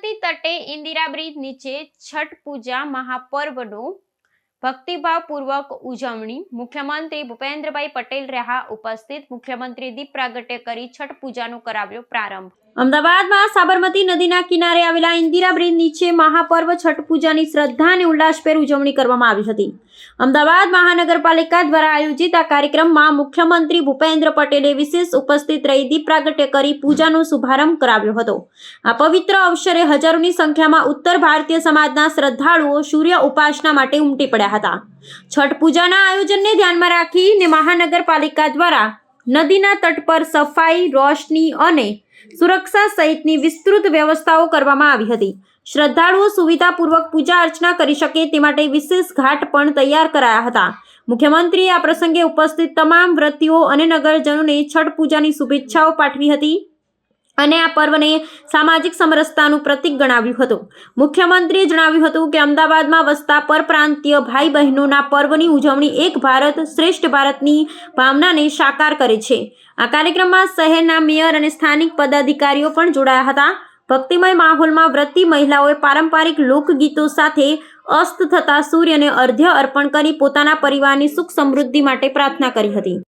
તટે Indira bridge નીચે છઠ પૂજા મહાપર્વનો ભક્તિભાવપૂર્વક ઉજવણી. મુખ્યમંત્રી ભૂપેન્દ્રભાઈ પટેલ રહ્યા ઉપસ્થિત. મુખ્યમંત્રી દીપ પ્રાગટ્ય કરી છઠ પૂજાનો કરાવ્યો પ્રારંભ. અમદાવાદમાં સાબરમતી નદીના કિનારે આવેલા ઇન્દિરા બ્રિજ નીચે મહાપર્વ છઠ પૂજાની શ્રદ્ધા અને ઉલ્લાસભેર ઉજવણી કરવામાં આવી હતી. અમદાવાદ મહાનગરપાલિકા દ્વારા આયોજિત આ કાર્યક્રમમાં મુખ્યમંત્રી ભૂપેન્દ્ર પટેલે વિશેષ ઉપસ્થિત રહી દીપ પ્રાગટ્ય કરી પૂજાનો શુભારંભ કરાવ્યો હતો. આ પવિત્ર અવસરે હજારોની સંખ્યામાં ઉત્તર ભારતીય સમાજના શ્રદ્ધાળુઓ સૂર્ય ઉપાસના માટે ઉમટી પડ્યા હતા. છઠ પૂજાના આયોજનને ધ્યાનમાં રાખીને મહાનગરપાલિકા દ્વારા નદીના તટ પર સફાઈ, રોશની અને સુરક્ષા સહિતની વિસ્તૃત વ્યવસ્થાઓ કરવામાં આવી હતી. શ્રદ્ધાળુઓ સુવિધાપૂર્વક પૂજા અર્ચના કરી શકે તે માટે વિશેષ ઘાટ પણ તૈયાર કરાયા હતા. મુખ્યમંત્રીએ આ પ્રસંગે ઉપસ્થિત તમામ વ્રતીઓ અને નગરજનોને છઠ પૂજાની શુભેચ્છાઓ પાઠવી હતી. અને આ પર્વને સામાજિક સમરસતાનું પ્રતીક ગણાવ્યું હતું. મુખ્યમંત્રીએ જણાવ્યું હતું કે અમદાવાદમાં વસતા પરપ્રાંતીય ભાઈ બહેનોના પર્વની ઉજવણી એક ભારત શ્રેષ્ઠ ભારતની ભાવનાને સાકાર કરે છે. આ કાર્યક્રમમાં શહેરના મેયર અને સ્થાનિક પદાધિકારીઓ પણ જોડાયા હતા. ભક્તિમય માહોલમાં વ્રતી મહિલાઓએ પારંપરિક લોકગીતો સાથે અસ્ત થતા સૂર્યને અર્ધ્ય અર્પણ કરી પોતાના પરિવારની સુખ સમૃદ્ધિ માટે પ્રાર્થના કરી હતી.